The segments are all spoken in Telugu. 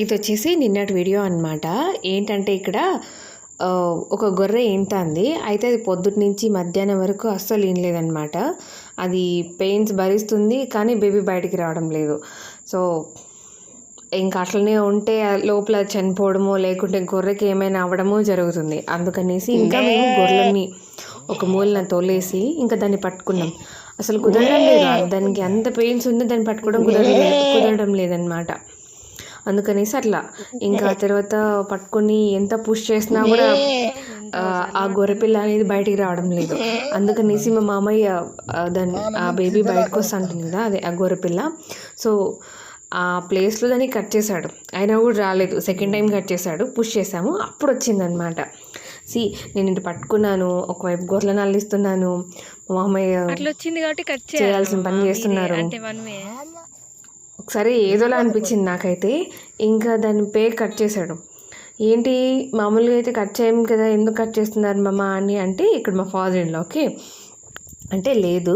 ఇది వచ్చేసి నిన్నటి వీడియో అనమాట ఏంటంటే ఇక్కడ ఒక గొర్రె ఏంతంది అయితే అది పొద్దుటి నుంచి మధ్యాహ్నం వరకు అస్సలు వినలేదన్నమాట అది పెయిన్స్ భరిస్తుంది కానీ బేబీ బయటికి రావడం లేదు. సో ఇంకా అట్లనే ఉంటే లోపల చనిపోవడమో లేకుంటే గొర్రెకి ఏమైనా అవ్వడమో జరుగుతుంది. అందుకనేసి ఇంకా మేము గొర్రెని ఒక మూలన తోలేసి ఇంకా దాన్ని పట్టుకున్నాం. అసలు కుదరడం లేదు. దానికి అంత పెయిన్స్ ఉంది దాన్ని పట్టుకోవడం కుదరడం కుదరడం లేదనమాట అందుకనేసి అట్లా. ఇంకా తర్వాత పట్టుకొని ఎంత పుష్ చేసినా కూడా ఆ, గొర్రెపిల్ల అనేది బయటికి రావడం లేదు. అందుకనేసి మా మామయ్య దాన్ని ఆ బేబీ బయటకు వస్తా ఉంటుంది కదా అదే ఆ గొర్రెపిల్ల. సో ఆ ప్లేస్లో దాన్ని కట్ చేశాడు. అయినా కూడా రాలేదు. సెకండ్ టైం కట్ చేశాడు. పుష్ చేసాము అప్పుడు వచ్చిందనమాట సి నేను ఇటు పట్టుకున్నాను ఒకవైపు గొర్రెలను అల్లిస్తున్నాను మా మామయ్య అట్లా వచ్చింది కాబట్టి కట్ చేయాల్సిన పని చేస్తున్నారు. ఒకసారి ఏదోలా అనిపించింది నాకైతే. ఇంకా దాని పే కట్ చేశాడు. ఏంటి? మామూలుగా అయితే కట్ చేయం కదా ఎందుకు కట్ చేస్తున్నారు మామ అని అంటే ఇక్కడ మా ఫాదర్ ఇన్లో ఓకే అంటే లేదు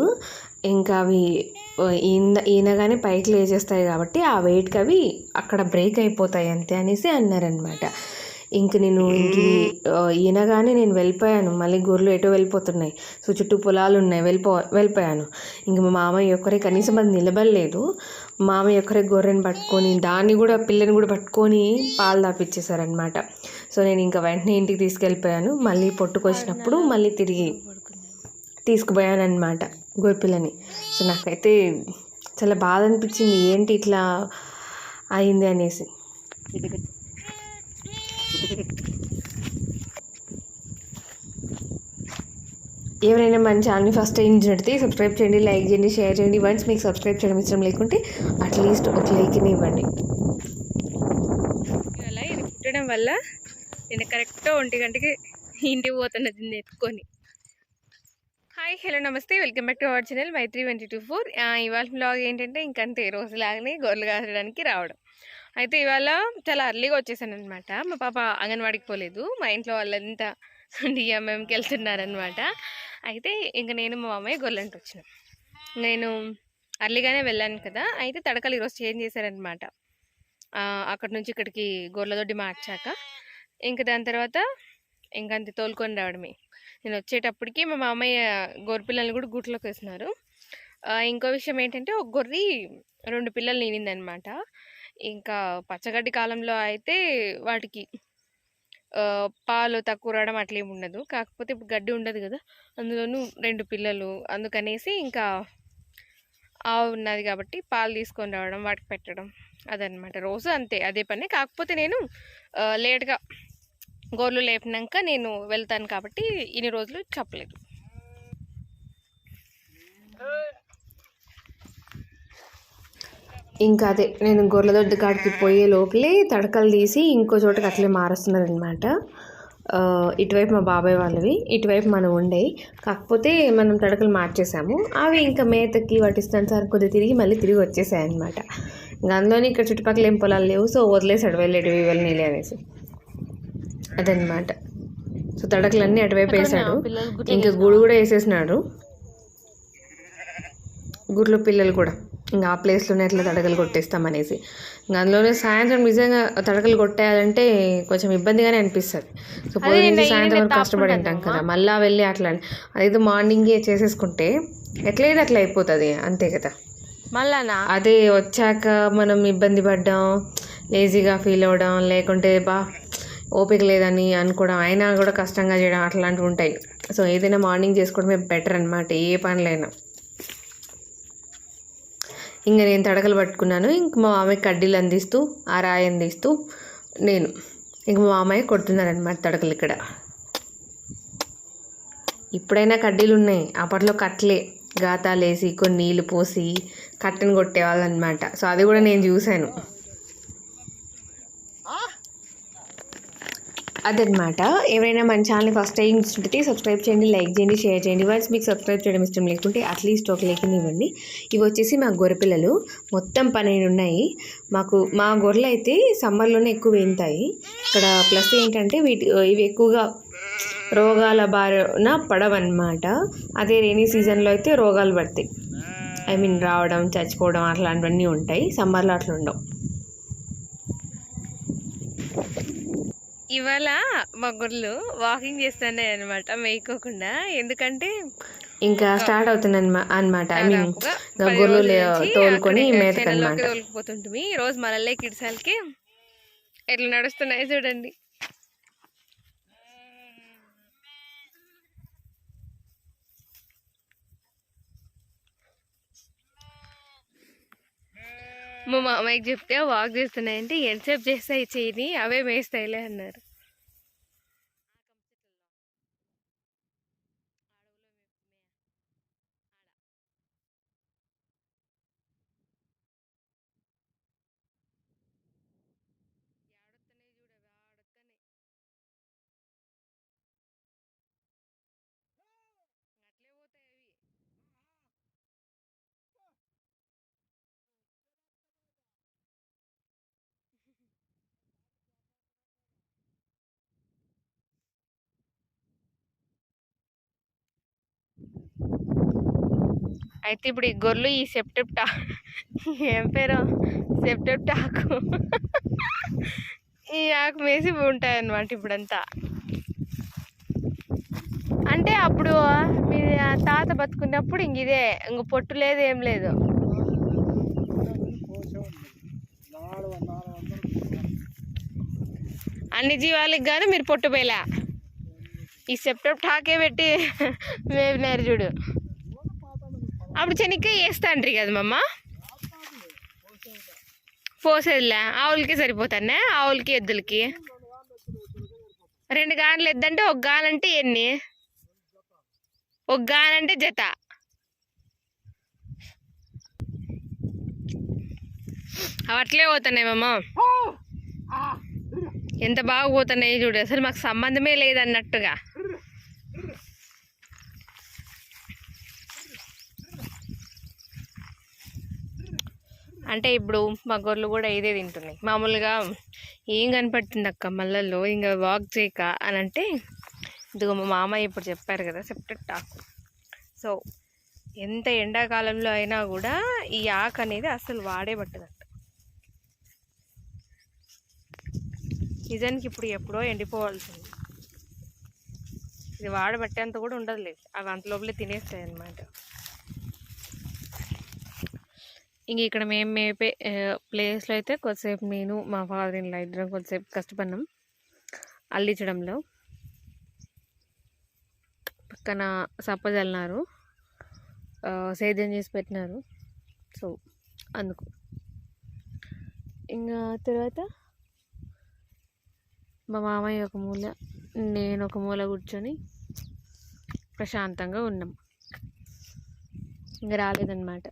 ఇంకా అవి ఈయన ఈయనగానే పైకి లేచేస్తాయి కాబట్టి ఆ వెయిట్కి అవి అక్కడ బ్రేక్ అయిపోతాయి అంతే అనేసి అన్నారనమాట ఇంక నేను ఇంక ఈయనగానే నేను వెళ్ళిపోయాను. మళ్ళీ గొర్రెలు ఎటో వెళ్ళిపోతున్నాయి. సో చుట్టూ పొలాలు ఉన్నాయి. వెళ్ళిపో వెళ్ళిపోయాను. ఇంక మా మామయ్య ఒక్కరే కనీసం అది నిలబడలేదు. మామయ్య ఒక్కరే గొర్రెని పట్టుకొని దాన్ని కూడా పిల్లని కూడా పట్టుకొని పాలు దాపిచ్చేసారనమాట సో నేను ఇంకా వెంటనే ఇంటికి తీసుకెళ్ళిపోయాను. మళ్ళీ పొట్టుకొచ్చినప్పుడు మళ్ళీ తిరిగి తీసుకుపోయాను అనమాట గొర్రెపిల్లని సో నాకైతే చాలా బాధ అనిపించింది. ఏంటి ఇట్లా అయింది అనేసి. ఎవరైనా మన ఛానల్ని ఫస్ట్ టైం చూసినట్టయితే సబ్స్క్రైబ్ చేయండి లైక్ చేయండి షేర్ చేయండి. వన్స్ మీకు సబ్స్క్రైబ్ చేయడం ఇష్టం లేకుంటే అట్లీస్ట్ ఒక లైక్ని ఇవ్వండి. అలా ఇది పుట్టడం వల్ల నేను కరెక్ట్గా ఒంటి గంటకి ఇంటికి పోతున్నది దీన్ని ఎత్తుకొని. Hi hello namaste. Welcome back to our channel my three twenty two four ఇవాళ బ్లాగ్ ఏంటంటే ఇంకంతే. రోజులాగానే గొర్రెలు కాసడానికి రావడం. అయితే ఇవాళ చాలా అర్లీగా వచ్చేసాను అనమాట మా పాప అంగన్వాడికి పోలేదు. మా ఇంట్లో వాళ్ళంతా డిఎంఎంకి వెళ్తున్నారనమాట అయితే ఇంక నేను మా మామయ్య గొర్రెంట వచ్చినాం. నేను అర్లీగానే వెళ్ళాను కదా అయితే తడకలు ఈరోజు చేంజ్ చేశారనమాట అక్కడ నుంచి ఇక్కడికి గొర్రెలదొడ్డి మార్చాక ఇంకా దాని తర్వాత ఇంకా తోలుకొని రావడమే. నేను వచ్చేటప్పటికి మా మామయ్య గొర్రె పిల్లల్ని కూడా గూట్లోకి వేసినారు ఇంకో విషయం ఏంటంటే ఒక గొర్రె రెండు పిల్లలు నీనిందనమాట ఇంకా పచ్చగడ్డి కాలంలో అయితే వాటికి పాలు తక్కువ రావడం అట్లేం ఉండదు. కాకపోతే ఇప్పుడు గడ్డి ఉండదు కదా అందులోనూ రెండు పిల్లలు అందుకనేసి ఇంకా ఆవు ఉన్నది కాబట్టి పాలు తీసుకొని రావడం వాటికి పెట్టడం అదనమాట రోజు అంతే అదే పని. కాకపోతే నేను లేట్గా గోర్లు లేపినాక నేను వెళ్తాను కాబట్టి ఇన్ని రోజులు చెప్పలేదు. ఇంకా అదే నేను గొర్రెదొడ్డి కాడికి పోయే లోపలే తడకలు తీసి ఇంకో చోటకి అట్లే మారుస్తున్నారనమాట ఇటువైపు మా బాబాయ్ వాళ్ళవి ఇటువైపు మనం ఉండేవి కాకపోతే మనం తడకలు మార్చేసాము అవి ఇంకా మేతకి వాటి సార్ కొద్దిగా తిరిగి మళ్ళీ తిరిగి వచ్చేసాయి అనమాట ఇంకా అందులోని ఇక్కడ చుట్టుపక్కల ఏం పొలాలు లేవు సో వదిలేసాడు వెళ్ళేటివి వెళ్ళనీలే అనేసి. అదనమాట సో తడకలన్నీ అటువైపు వేసాడు ఇంకా గూడు కూడా వేసేసినాడు. గుడ్లు పిల్లలు కూడా. ఇంకా ఆ ప్లేస్లోనే అట్లా తడకలు కొట్టేస్తామనేసి. ఇంకా అందులోనే సాయంత్రం నిజంగా తడకలు కొట్టేయాలంటే కొంచెం ఇబ్బందిగానే అనిపిస్తుంది. సో నుంచి సాయంత్రం వరకు కష్టపడి ఉంటాం కదా మళ్ళా వెళ్ళి అట్లా అదైతే మార్నింగే చేసేసుకుంటే ఎట్లయితే అట్లా అయిపోతుంది అంతే కదా. మళ్ళానా అదే వచ్చాక మనం ఇబ్బంది పడ్డాం లేజీగా ఫీల్ అవ్వడం లేకుంటే బా ఓపిక లేదని అనుకోవడం అయినా కూడా కష్టంగా చేయడం అట్లాంటివి ఉంటాయి. సో ఏదైనా మార్నింగ్ చేసుకోవడమే బెటర్ అనమాట ఏ పనులైనా. ఇంకా నేను తడకలు పట్టుకున్నాను. ఇంక మా మామయ్య కడ్డీలు అందిస్తూ ఆ రాయి అందిస్తూ నేను ఇంక మా మామయ్య కొడుతున్నారనమాట తడకలు ఇక్కడ. ఇప్పుడైనా కడ్డీలు ఉన్నాయి. అప్పట్లో కట్లే గాతాలు వేసి కొన్ని నీళ్ళు పోసి కట్టెను కొట్టేవాళ్ళు అనమాట సో అది కూడా నేను చూశాను. అదనమాట ఎవరైనా మన ఛానల్ని ఫస్ట్ టైం చూస్తుంటే సబ్స్క్రైబ్ చేయండి లైక్ చేయండి షేర్ చేయండి. వన్స్ మీకు సబ్స్క్రైబ్ చేయడం ఇష్టం లేకుంటే అట్లీస్ట్ ఒక లేఖని ఇవ్వండి. ఇవి వచ్చేసి మా గొర్రె పిల్లలు. మొత్తం పన్నెండు ఉన్నాయి. మాకు మా గొర్రెలు అయితే సమ్మర్లోనే ఎక్కువ వేంతాయి. ఇక్కడ ప్లస్ ఏంటంటే వీటి ఇవి ఎక్కువగా రోగాల బారిన పడవన్నమాట. అదే రెయినీ సీజన్లో అయితే రోగాలు పడతాయి. ఐ మీన్ రావడం చచ్చిపోవడం అట్లాంటివన్నీ ఉంటాయి. సమ్మర్లో అట్లా ఉండవు. ఇవాళ మా గొర్రెలు వాకింగ్ చేస్తున్నాయి అనమాట మేய்కోకుండా ఎందుకంటే ఇంకా స్టార్ట్ అవుతుంది అనమాట ఐ మీన్ గొర్రెలు తోలుకొని మేతకు. తోలుకుపోతుంటిమి. ఈ రోజు మనల్లే కిడ్సాలకి ఎట్లా నడుస్తున్నాయి చూడండి. మా మామయ్యకి చెప్తే వాక్ చేస్తున్నాయంటే ఎంతసేపు చేస్తాయి చేయని అవే మేస్తాయిలే అన్నారు. అయితే ఇప్పుడు ఈ గొర్రెలు ఈ సెప్టెప్టా ఏం పేరు? సెప్టెప్టాకు ఈ ఆకు మేసి ఉంటాయి అన్నమాట ఇప్పుడంతా. అంటే అప్పుడు మీ తాత బతుకున్నప్పుడు ఇంక ఇదే ఇంక పొట్టు లేదు ఏం లేదు. అన్ని జీవాలకు కాదు మీరు పొట్టు పోయలే. ఈ సెప్టెప్ టాకే పెట్టి మేపినారు చూడు. అప్పుడు శనక్కాయ వేస్తాండ్రి కదా మమ్మ పోసేదిలే. ఆవులకి సరిపోతానే? ఆవులకి ఎద్దులకి? రెండు గానులు ఎద్దంటే ఒక గానంటే ఎన్ని? ఒక గానంటే జత. అవి అట్లే పోతున్నాయి మమ్మ ఎంత బాగా పోతున్నాయి చూడు. అసలు మాకు సంబంధమే లేదన్నట్టుగా. అంటే ఇప్పుడు మా గొర్రెలు కూడా ఇదే తింటున్నాయి. మామూలుగా ఏం కనపడుతుంది అక్క మళ్ళల్లో ఇంకా వాక్ చేయక అని అంటే ఇదిగో మా మామయ్య ఇప్పుడు చెప్పారు కదా సెప్టెడ్ ఆకు సో ఎంత ఎండాకాలంలో అయినా కూడా ఈ ఆకు అనేది అసలు వాడే పట్టదంట. నిజానికి ఇప్పుడు ఎప్పుడో ఎండిపోవాల్సింది. ఇది వాడబట్టేంత కూడా ఉండదు లేదు అవి అంత లోపలే తినేస్తాయి అన్నమాట ఇంక ఇక్కడ మేము మేపే ప్లేస్లో అయితే కొద్దిసేపు నేను మా ఫాదర్ ఇన్ ఇద్దరం కొద్దిసేపు కష్టపడినాం అల్లించడంలో. పక్కన సప్ప చల్లినారు సేద్యం చేసి పెట్టినారు. సో అందుకు. ఇంకా తర్వాత మా మామయ్య ఒక మూల నేను ఒక మూల కూర్చొని ప్రశాంతంగా ఉన్నాం. ఇంకా రాలేదన్నమాట.